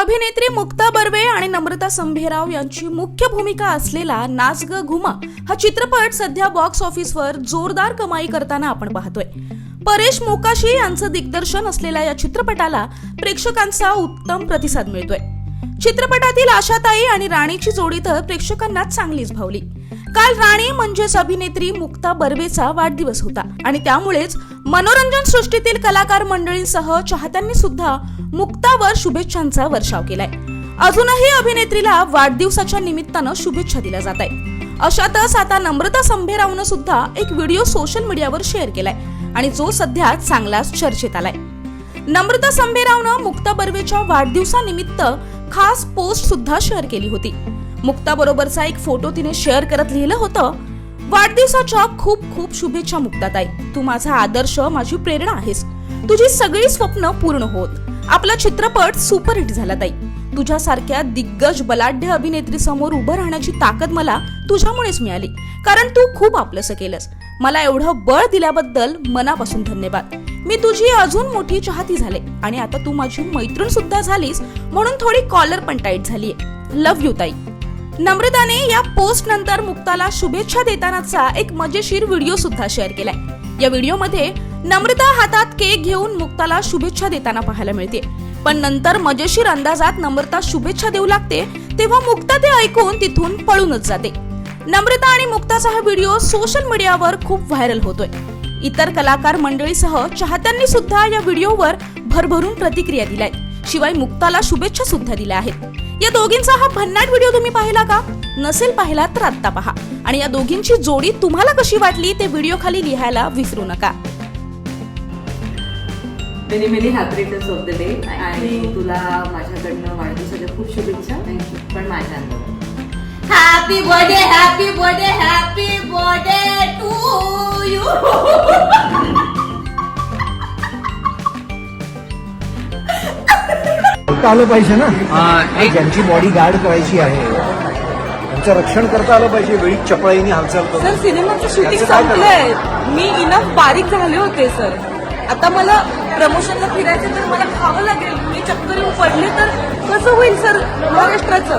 अभिनेत्री मुक्ता बर्वे आणि नम्रता संभेराव यांची मुख्य भूमिका असलेला नाच ग घुमा हा चित्रपट सध्या बॉक्स ऑफिसवर जोरदार कमाई करताना आपण पाहतोय. परेश मोकाशी यांचं दिग्दर्शन असलेल्या या चित्रपटाला प्रेक्षकांचा उत्तम प्रतिसाद मिळतोय. चित्रपटातील आशाताई आणि राणीची जोडी तर प्रेक्षकांना चांगलीच भावली. काल राणी म्हणजेच अभिनेत्री मुक्ता बर्वेचा वाढदिवस होता आणि त्यामुळेच मनोरंजन सृष्टीतील कलाकार मंडळींसह चाहत्यांनी सुद्धा मुक्तावर शुभेच्छांचा वर्षाव केलाय. अजूनही अभिनेत्रीला वाढदिवसाच्या निमित्तानं शुभेच्छा दिल्या जात आहे अशातच आता नम्रता संभेरावनं सुद्धा एक व्हिडिओ सोशल मीडियावर शेअर केलाय आणि जो सध्या चांगलाच चर्चेत आलाय. नम्रता संभेरावनं मुक्ता बर्वेच्या वाढदिवसानिमित्त खास पोस्ट सुद्धा शेअर केली होती. मुक्ता बरोबरचा एक फोटो तिने शेअर करत लिहिलं होतं वाढदिवसाच्या खूप खूप शुभेच्छा मुक्ताताई. तू माझा आदर्श माझी प्रेरणा आहेस. तुझी सगळी स्वप्न पूर्ण होत. आपला चित्रपट सुपरहिट झाला ताई. तुझ्यासारख्या दिग्गज बलाढ्य अभिनेत्री समोर उभं राहण्याची ताकद मला तुझ्यामुळेच मिळाली. कारण तू खूप आपलंसं केलंस. मला एवढं बळ दिल्याबद्दल मनापासून धन्यवाद. मी तुझी अजून मोठी चाहती झाले आणि आता तू माझी मैत्रीण सुद्धा झालीस म्हणून थोडी कॉलर पण टाईट झालीये. लव्ह यू ताई. नम्रताने या पोस्ट नंतर मुक्ताला शुभेच्छा देतानाचा एक मजेशीर व्हिडिओ सुद्धा शेअर केलाय. या व्हिडिओमध्ये नम्रता हातात केक घेऊन मुक्ताला शुभेच्छा देताना पाहायला मिळते. पण नंतर मजेशीर अंदाजात नम्रता शुभेच्छा देऊ लागते तेव्हा मुक्ता ते ऐकून तिथून पळूनच जाते. नम्रता आणि मुक्ताचा हा व्हिडिओ सोशल मीडियावर खूप व्हायरल होतोय. इतर कलाकार मंडळीसह चाहत्यांनी सुद्धा या व्हिडिओवर भरभरून प्रतिक्रिया दिलाय. शिवाय मुक्ताला शुभेच्छा सुद्धा दिल्या आहेत. या दोघींचा हा भन्नाट व्हिडिओ तुम्ही पाहिला का? नसेल पाहिला तर आत्ता पहा. आणि या दोघींची जोडी तुम्हाला कशी वाटली ते व्हिडिओ खाली लिहायला विसरू नका. Many many happy returns of the day आणि तुला माझ्याकडनं वाढदिवसाच्या खूप शुभेच्छा. पण माझ्या हॅपी बर्थडे हॅपी बर्थडे करता आलं पाहिजे ना? एक ज्यांची बॉडी गार्ड करायची आहे त्यांचं रक्षण करता आलं पाहिजे वेळी चपळाईने हालचाल सर सिनेमाचं शूटिंग संपलंय. मी इनफ बारीक झाले होते सर. आता मला प्रमोशनला फिरायचं तर मला खावं लागेल. मी चक्कर येऊन पडले तर कसं होईल सर? महाराष्ट्राचं.